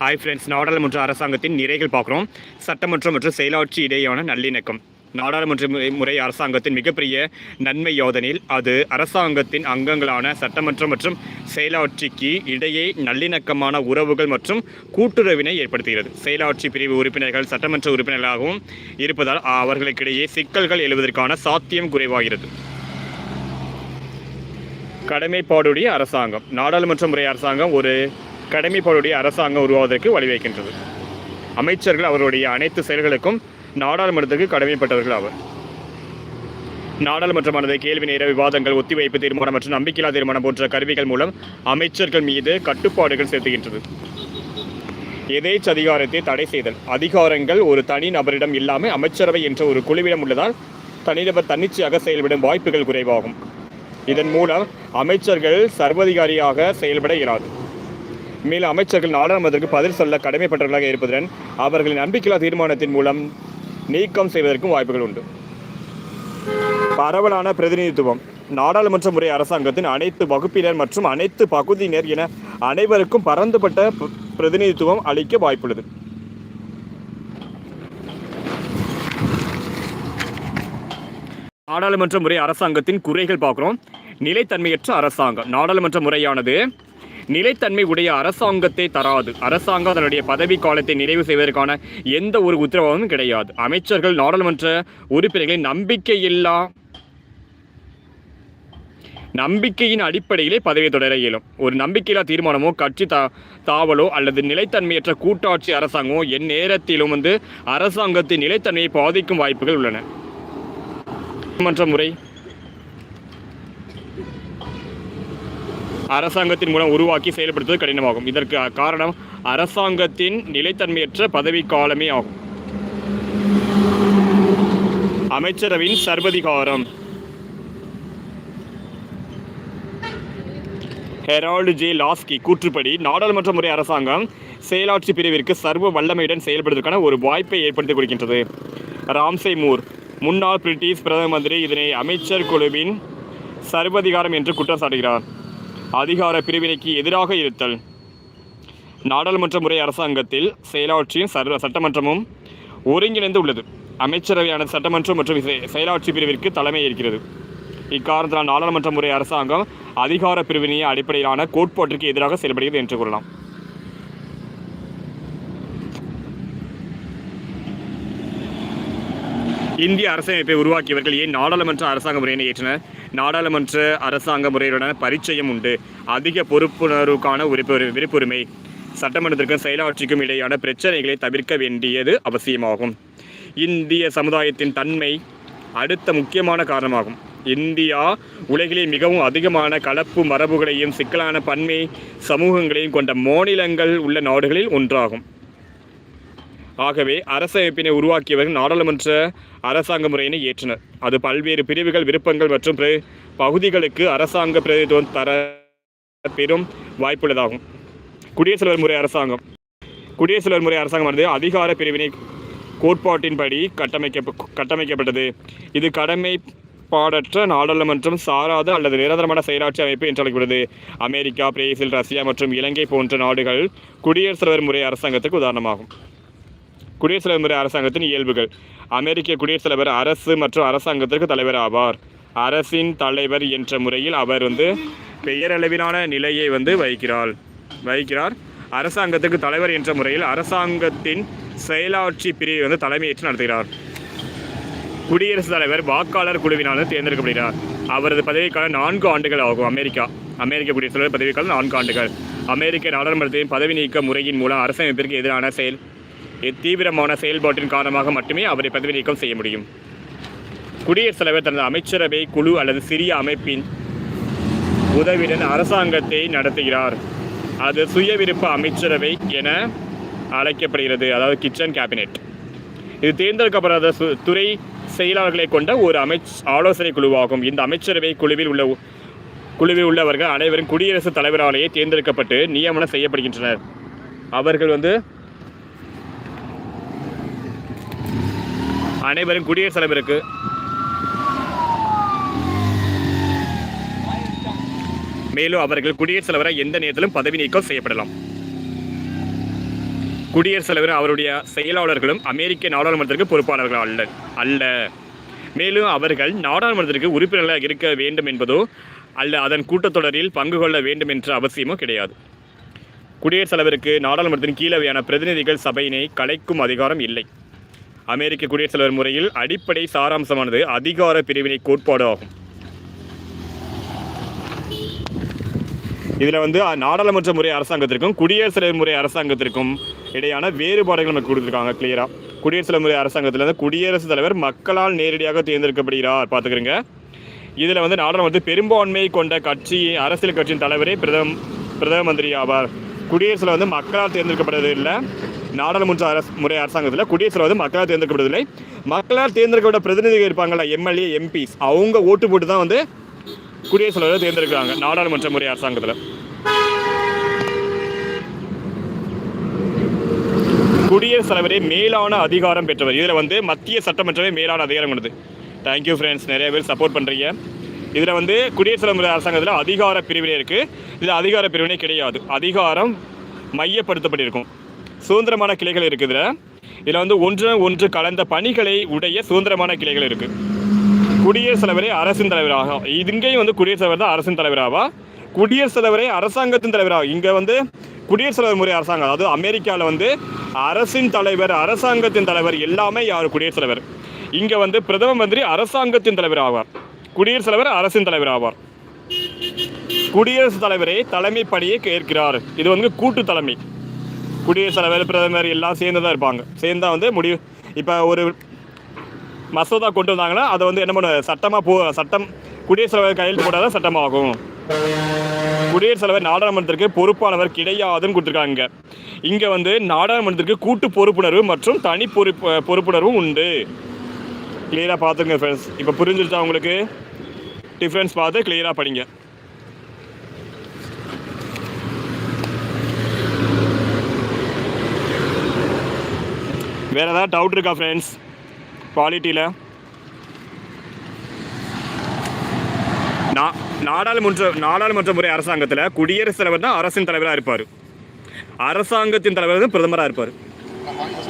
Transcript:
Hi friends நாடாளுமன்ற அரசாங்கத்தின் நிறைகள் பார்க்குறோம். சட்டமன்றம் மற்றும் செயலாட்சி இடையேயான நல்லிணக்கம். நாடாளுமன்ற முறை- முறை அரசாங்கத்தின் மிகப்பெரிய நன்மை யோதனில் அது அரசாங்கத்தின் அங்கங்களான சட்டமன்றம் மற்றும் செயலாட்சிக்கு இடையே நல்லிணக்கமான உறவுகள் மற்றும் கூட்டுறவினை ஏற்படுத்துகிறது. செயலாட்சி பிரிவு உறுப்பினர்கள் சட்டமன்ற உறுப்பினர்களாகவும் இருப்பதால் அவர்களுக்கிடையே சிக்கல்கள் எழுவதற்கான சாத்தியம் குறைவாகிறது. கடமைப்பாடுடைய அரசாங்கம். நாடாளுமன்ற முறை அரசாங்கம் ஒரு கடமைப்பாடுடைய அரசாங்கம் உருவாவதற்கு வழிவகுக்கின்றது. அமைச்சர்கள் அவருடைய அனைத்து செயல்களுக்கும் நாடாளுமன்றத்துக்கு கடமைப்பட்டவர்கள் ஆவர் நாடாளுமன்றமானது கேள்வி நேர விவாதங்கள் ஒத்திவைப்பு தீர்மானம் மற்றும் நம்பிக்கையில்லா தீர்மானம் போன்ற கருவிகள் மூலம் அமைச்சர்கள் மீது கட்டுப்பாடுகள் செலுத்துகின்றது. எதேச் அதிகாரத்தை தடை செய்தல். அதிகாரங்கள் ஒரு தனி நபரிடம் இல்லாமல் அமைச்சரவை என்ற ஒரு குழுவிடம் உள்ளதால் தனிநபர் தன்னிச்சையாக செயல்படும் வாய்ப்புகள் குறைவாகும். இதன் மூலம் அமைச்சர்கள் சர்வதிகாரியாக செயல்பட இயலாது. மேலும் அமைச்சர்கள் நாடாளுமன்றத்திற்கு பதில் சொல்ல கடமைப்பட்டவர்களாக இருப்பதுடன் அவர்களின் நம்பிக்கையில்லா தீர்மானத்தின் மூலம் நீக்கம் செய்வதற்கும் வாய்ப்புகள் உண்டு. பரவலான பிரதிநிதித்துவம். நாடாளுமன்ற முறை அரசாங்கத்தின் அனைத்து வகுப்பினர் மற்றும் அனைத்து பகுதியினர் என அனைவருக்கும் பரந்துபட்ட பிரதிநிதித்துவம் அளிக்க வாய்ப்புள்ளது. நாடாளுமன்ற முறை அரசாங்கத்தின் குறைகள் பார்க்குறோம். நிலைத்தன்மையற்ற அரசாங்கம். நாடாளுமன்ற முறையானது நிலைத்தன்மை உடைய அரசாங்கத்தை தராது. அரசாங்கம் அதனுடைய பதவி காலத்தை நிறைவு செய்வதற்கான எந்த ஒரு உத்தரவாதமும் கிடையாது. அமைச்சர்கள் நாடாளுமன்ற உறுப்பினர்களை நம்பிக்கையில்லா நம்பிக்கையின் அடிப்படையிலே பதவி தொடர இயலும். ஒரு நம்பிக்கையில்லா தீர்மானமோ கட்சி தா தாவலோ அல்லது நிலைத்தன்மையற்ற கூட்டாட்சி அரசாங்கமோ என் நேரத்திலும் வந்து அரசாங்கத்தின் நிலைத்தன்மையை பாதிக்கும் வாய்ப்புகள் உள்ளன. மன்ற முறை அரசாங்கத்தின் மூலம் உருவாக்கி செயல்படுத்துவது கடினமாகும். இதற்கு காரணம் அரசாங்கத்தின் நிலைத்தன்மையற்ற பதவி காலமே ஆகும். அமைச்சரவையின் சர்வதிகாரம். Harold J. லாஸ்கி கூற்றுப்படி நாடாளுமன்ற முறை அரசாங்கம் செயலாட்சி பிரிவிற்கு சர்வ வல்லமையுடன் செயல்படுவதற்கான ஒரு வாய்ப்பை ஏற்படுத்திக் கொடுக்கின்றது ராம்சே மூர் முன்னாள் பிரிட்டிஷ் பிரதம மந்திரி இதனை அமைச்சர் குழுவின் சர்வதிகாரம் என்று குற்றம் சாட்டுகிறார். அதிகார பிரிவினைக்கு எதிராக இருத்தல். நாடாளுமன்ற முறை அரசாங்கத்தில் செயலாட்சியும் சர்வ சட்டமன்றமும் ஒருங்கிணைந்து உள்ளது அமைச்சரவையானது சட்டமன்றம் மற்றும் செயலாட்சி பிரிவிற்கு தலைமை இருக்கிறது இக்காரணத்தால் நாடாளுமன்ற முறை அரசாங்கம் அதிகார பிரிவினைய அடிப்படையிலான கோட்பாட்டிற்கு எதிராக செயல்படுகிறது என்று கூறலாம். இந்திய அரசமைப்பை உருவாக்கியவர்கள் ஏன் நாடாளுமன்ற அரசாங்க முறையினை ஏற்றனர்? நாடாளுமன்ற அரசாங்க முறையுடன பரிச்சயம் உண்டு. அதிக பொறுப்புணர்வுக்கான உறுப்பு விருப்புரிமை. சட்டமன்றத்திற்கும் செயலாட்சிக்கும் இடையான பிரச்சனைகளை தவிர்க்க வேண்டியது அவசியமாகும். இந்திய சமுதாயத்தின் தன்மை அடுத்த முக்கியமான காரணமாகும். இந்தியா உலகிலே மிகவும் அதிகமான கலப்பு மரபுகளையும் சிக்கலான பன்மை சமூகங்களையும் கொண்ட மாநிலங்கள் உள்ள நாடுகளில் ஒன்றாகும். ஆகவே அரசமைப்பினை உருவாக்கியவர்கள் நாடாளுமன்ற அரசாங்க முறையினை ஏற்றனர். அது பல்வேறு பிரிவுகள் விருப்பங்கள் மற்றும் பகுதிகளுக்கு அரசாங்க பிரதித்துவம் தர பெரும் வாய்ப்புள்ளதாகும். குடியரசு தலைவர் முறை அரசாங்கம். குடியரசுவர் தலைவர் முறை அரசாங்கமானது அதிகார பிரிவினை கோட்பாட்டின்படி கட்டமைக்க கட்டமைக்கப்பட்டது. இது கடமைப்பாடற்ற நாடாளுமன்றம் சாராத அல்லது நிரந்தரமான செயலாட்சி அமைப்பு என்று அழைக்கப்படுகிறது அமெரிக்கா பிரேசில் ரஷ்யா மற்றும் இலங்கை போன்ற நாடுகள் குடியரசுத் தலைவர் முறை அரசாங்கத்துக்கு உதாரணமாகும். குடியரசுத் தலைவர் அரசாங்கத்தின் இயல்புகள். அமெரிக்க குடியரசுத் தலைவர் அரசு மற்றும் அரசாங்கத்திற்கு தலைவர் ஆவார் அரசின் தலைவர் என்ற முறையில் அவர் வந்து பெயரளவிலான நிலையை வந்து வகிக்கிறார். வகிக்கிறார். அரசாங்கத்துக்கு தலைவர் என்ற முறையில் அரசாங்கத்தின் செயலாட்சி பிரிவை வந்து தலைமையேற்று நடத்துகிறார். குடியரசுத் தலைவர் வாக்காளர் குழுவினால் தேர்ந்தெடுக்கப்படுகிறார். அவரது பதவிக்காலம் நான்கு ஆண்டுகள் ஆகும் அமெரிக்கா. அமெரிக்க குடியரசுத் தலைவர் பதவிக்காலம் நான்கு ஆண்டுகள். அமெரிக்க நாடாளுமன்றத்தின் பதவி நீக்க முறையின் மூலம் அரசமைப்பிற்கு எதிரான செயல் தீவிரமான செயல்பாட்டின் காரணமாக மட்டுமே அவரை பதவி நீக்கம் செய்ய முடியும். குடியரசுத் தலைவர் தனது அமைச்சரவை குழு அல்லது சிறிய அமைப்பின் உதவியுடன் அரசாங்கத்தை நடத்துகிறார். அது சுயவிருப்ப அமைச்சரவை என அழைக்கப்படுகிறது அதாவது கிச்சன் கேபினெட். இது தேர்ந்தெடுக்கப்படாத சு- துறை செயலாளர்களை கொண்ட ஒரு அமைச் ஆலோசனை குழுவாகும். இந்த அமைச்சரவை குழுவில் உள்ள குழுவில் உள்ளவர்கள் அனைவரும் குடியரசுத் தலைவராலேயே தேர்ந்தெடுக்கப்பட்டு நியமனம் செய்யப்படுகின்றனர். அவர்கள் வந்து அனைவரும் குடியரசு தலைவருக்கு. மேலும் அவர்கள் குடியரசுத் தலைவராக எந்த நேரத்திலும் பதவி நீக்கம் செய்யப்படலாம். குடியரசுத் தலைவர் அவருடைய செயலாளர்களும் அமெரிக்க நாடாளுமன்றத்திற்கு பொறுப்பாளர்கள் அல்ல அல்ல. மேலும் அவர்கள் நாடாளுமன்றத்திற்கு உறுப்பினர்களாக இருக்க வேண்டும் என்பதோ அல்ல அதன் கூட்டத்தொடரில் பங்கு கொள்ள வேண்டும் என்ற அவசியமோ கிடையாது. குடியரசுத் தலைவருக்கு நாடாளுமன்றத்தின் கீழவையான பிரதிநிதிகள் சபையினை கலைக்கும் அதிகாரம் இல்லை. அமெரிக்க குடியரசுத் தலைவர் முறையில் அடிப்படை சாராம்சமானது அதிகார பிரிவினை கோட்பாடு ஆகும் இதில் வந்து நாடாளுமன்ற முறை அரசாங்கத்திற்கும் குடியரசுத் தலைவர் முறை அரசாங்கத்திற்கும் இடையான வேறுபாடுகள் நமக்கு கொடுத்துருக்காங்க கிளியராக குடியரசுத் தலைவர் முறை அரசாங்கத்தில் வந்து குடியரசுத் தலைவர் மக்களால் நேரடியாக தேர்ந்தெடுக்கப்படுகிறார் பார்த்துக்கிறங்க. இதில் வந்து நாடாளுமன்ற பெரும்பான்மை கொண்ட கட்சி அரசியல் கட்சியின் தலைவரே பிரதம் பிரதம மந்திரி ஆவார். குடியரசில் வந்து மக்களால் தேர்ந்தெடுக்கப்படுவது இல்லை. நாடாளுமன்ற அரசு முறை அரசாங்கத்தில் குடியரசுல வந்து மக்களால் தேர்ந்தெடுக்கப்படுவதில்லை மக்களால் தேர்ந்தெடுக்கப்பட்ட பிரதிநிதிகள் இருப்பாங்களா எம்எல்ஏ எம்பிஸ் அவங்க ஓட்டு போட்டு தான் வந்து குடியரசுத் தலைவரை தேர்ந்தெடுக்கிறாங்க நாடாளுமன்ற முறை அரசாங்கத்தில். குடியரசுத் தலைவரே மேலான அதிகாரம் பெற்றவர். இதில் வந்து மத்திய சட்டமன்றமே மேலான அதிகாரம் கொண்டது. தேங்க்யூ ஃப்ரெண்ட்ஸ் நிறைய பேர் சப்போர்ட் பண்ணுறீங்க இதில் வந்து குடியரசுத் தலைவர் அரசாங்கத்தில் அதிகார பிரிவினை இருக்குது இதில் அதிகார பிரிவினை கிடையாது. அதிகாரம் மையப்படுத்தப்பட்டிருக்கும். சுதந்திரமான கிளைகள் இருக்குது இதில் இதில் வந்து ஒன்று ஒன்று கலந்த பணிகளை உடைய சுதந்திரமான கிளைகள் இருக்குது குடியரசுத் தலைவரே அரசின் தலைவராக. இங்கேயும் வந்து குடியரசுத் தலைவர் தான் அரசின் தலைவராவா? குடியரசுத் தலைவரே அரசாங்கத்தின் தலைவராக இங்கே வந்து குடியரசுத் தலைவர் முறை அரசாங்கம். அதாவது அமெரிக்காவில் வந்து அரசின் தலைவர் அரசாங்கத்தின் தலைவர் எல்லாமே யார்? குடியரசுத் தலைவர். இங்கே வந்து பிரதம மந்திரி அரசாங்கத்தின் தலைவர் ஆவார் குடியரசுத் தலைவர் அரசின் தலைவர் ஆவார் குடியரசுத் தலைவரே தலைமை பணியை ஏற்கிறார் இது வந்து கூட்டு தலைமை. குடியரசு தலைவர் பிரதமர் எல்லாம் சேர்ந்து தான் இருப்பாங்க. சேர்ந்து தான் வந்து முடிவு. இப்போ ஒரு மசோதா கொண்டு வந்தாங்கன்னா அதை வந்து என்ன பண்ண சட்டமாக போ சட்டம் குடியரசுத் தலைவர் கையெழுத்து போட்டால் தான் சட்டமாகும். குடியரசுத் தலைவர் நாடாளுமன்றத்திற்கு பொறுப்பானவர் கிடையாதுன்னு கொடுத்துருக்காங்க இங்கே. வந்து நாடாளுமன்றத்திற்கு கூட்டு பொறுப்புணர்வு மற்றும் தனி பொறுப்பு பொறுப்புணர்வும் உண்டு. கிளியராக பார்த்துங்க ஃப்ரெண்ட்ஸ் இப்போ புரிஞ்சிருச்சா உங்களுக்கு? டிஃப்ரென்ஸ் பார்த்து கிளியராக படிங்க. வேறு ஏதாவது டவுட் இருக்கா ஃப்ரெண்ட்ஸ் குவாலிட்டியில் நா நாடாளுமன்ற நாடாளுமன்ற முறை அரசாங்கத்தில் குடியரசுத் தலைவர் தான் அரசின் தலைவராக இருப்பார். அரசாங்கத்தின் தலைவர் தான் பிரதமராக இருப்பார்.